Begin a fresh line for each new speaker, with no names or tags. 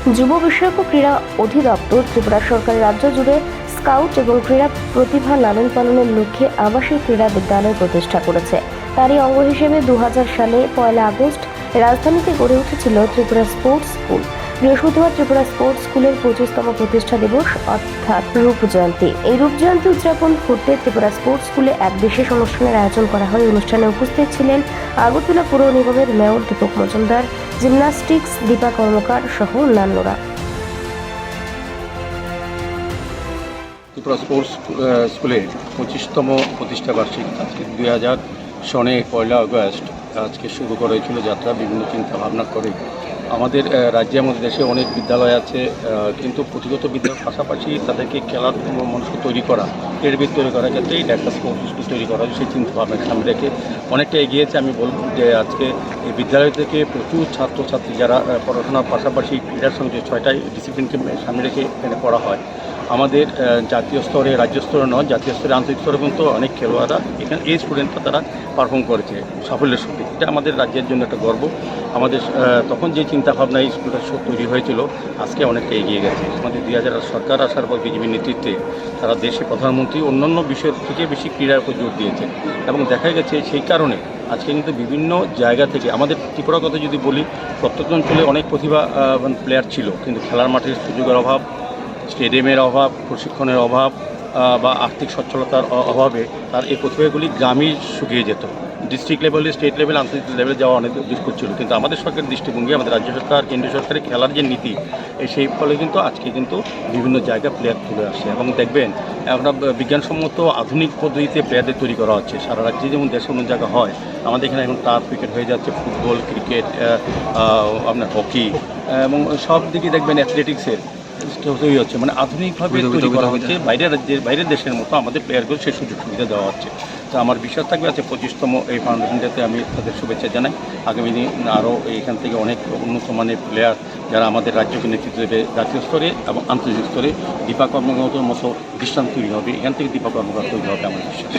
যুব বিষয়ক ক্রীড়া অধিদপ্তর ত্রিপুরা সরকারের রাজ্য জুড়ে স্কাউট এবং ক্রীড়া প্রতিভা লালন পালনের লক্ষ্যে আবাসিক ক্রীড়া বিদ্যালয় প্রতিষ্ঠা করেছে। তারই অঙ্গ হিসেবে দু হাজার সালে পয়লা আগস্ট রাজধানীতে গড়ে উঠেছিল ত্রিপুরা স্পোর্টস স্কুল। বৃহস্পতিবার ত্রিপুরা স্পোর্টস স্কুলের পঁচিশতম প্রতিষ্ঠা দিবস, অর্থাৎ রূপ জয়ন্তী। এই রূপ জয়ন্তী উদযাপন করতে ত্রিপুরা স্পোর্টস স্কুলে এক বিশেষ অনুষ্ঠানের আয়োজন করা হয়। অনুষ্ঠানে উপস্থিত ছিলেন আগরতলা পুর নিগমের মেয়র দীপক মজুমদার জিমনাস্টিক্স দীপা কর্মকার সহ অন্যান্যরা।
ত্রিপুরা স্পোর্টস স্কুলের স্কুলে পঁচিশতম প্রতিষ্ঠা বার্ষিক আজকে দুই হাজার সনে পয়লা আগস্ট। আজকে শুরু করা হয়েছিল যাত্রা, বিভিন্ন চিন্তা ভাবনা করে আমাদের রাজ্যে, আমাদের দেশে অনেক বিদ্যালয় আছে কিন্তু পুঁথিগত বিদ্যালয়ের পাশাপাশি তাদেরকে খেলার মানুষকে তৈরি করা, ক্রীড়বিদ তৈরি করা ক্ষেত্রে এই একটা স্পোর্টস স্কুল তৈরি করা, সেই চিন্তা ভাবনা সামনে রেখে অনেকটা এগিয়েছে আমি বলব যে আজকে এই বিদ্যালয় থেকে প্রচুর ছাত্রছাত্রী যারা পড়াশোনার পাশাপাশি ক্রীড়ার সঙ্গে ছয়টাই ডিসিপ্লিনকে সামনে রেখে এখানে পড়া হয়। আমাদের জাতীয় স্তরে, রাজ্য স্তরে নয়, জাতীয় স্তরে আন্তর্জাতিক স্তরে কিন্তু অনেক খেলোয়াড়রা এখানে, এই স্টুডেন্টরা তারা পারফর্ম করেছে সাফল্যের সঙ্গে। এটা আমাদের রাজ্যের জন্য একটা গর্ব। আমাদের তখন যে চিন্তাভাবনা এই স্কুলটা তৈরি হয়েছিল, আজকে অনেকটা এগিয়ে গেছে। আমাদের দুই হাজার সরকার আসার পর বিজেপির নেতৃত্বে তারা দেশে প্রধানমন্ত্রী অন্যান্য বিষয়ের থেকে বেশি ক্রীড়ার উপর জোর দিয়েছে। এবং দেখা গেছে সেই কারণে আজকে কিন্তু বিভিন্ন জায়গা থেকে, আমাদের ত্রিপুরার কথা যদি বলি, প্রত্যেক অঞ্চলে অনেক প্রতিভা প্লেয়ার ছিল, কিন্তু খেলার মাঠের সুযোগের অভাব স্টেডিয়ামের অভাব, প্রশিক্ষণের অভাব বা আর্থিক সচ্ছলতার অভাবে তার এই প্রতিভাগুলি গ্রামেই শুকিয়ে যেত। ডিস্ট্রিক্ট লেভেলে স্টেট লেভেল আন্তর্জাতিক লেভেলে যাওয়া অনেক দুষ্কর ছিল। কিন্তু আমাদের সরকারের দৃষ্টিভঙ্গি, আমাদের রাজ্য সরকার, কেন্দ্রীয় সরকারের খেলার যে নীতি সেই ফলে কিন্তু আজকে কিন্তু বিভিন্ন জায়গায় প্লেয়ার তুলে আসছে। এবং দেখবেন আব- বিজ্ঞানসম্মত আধুনিক পদ্ধতিতে প্লেয়ারদের তৈরি করা হচ্ছে। সারা রাজ্যে যেমন দেশে অন্য জায়গা হয়, আমাদের এখানে এখন টার্ফ ক্রিকেট হয়ে যাচ্ছে ফুটবল ক্রিকেট আপনার হকি এবং সব দিকে দেখবেন অ্যাথলেটিক্সের তৈরি হচ্ছে। মানে আধুনিকভাবে তৈরি করা হচ্ছে। বাইরের রাজ্যের বাইরের দেশের মতো আমাদের প্লেয়ারগুলো সেই সুযোগ সুবিধা দেওয়া হচ্ছে। তো আমার বিশ্বাস থাকবে আছে পঁচিশতম এই ফাউন্ডেশনটাতে আমি তাদের শুভেচ্ছা জানাই। আগামী দিন আরও এইখান থেকে অনেক উন্নত মানের প্লেয়ার যারা আমাদের রাজ্যকে নেতৃত্ব দেবে জাতীয় স্তরে এবং আন্তর্জাতিক স্তরে দীপা কর্মকর্তার মতো দৃষ্টান্ত তৈরি হবে। এখান থেকে দীপা কর্মকর্তা তৈরি হবে আমার বিশ্বাস।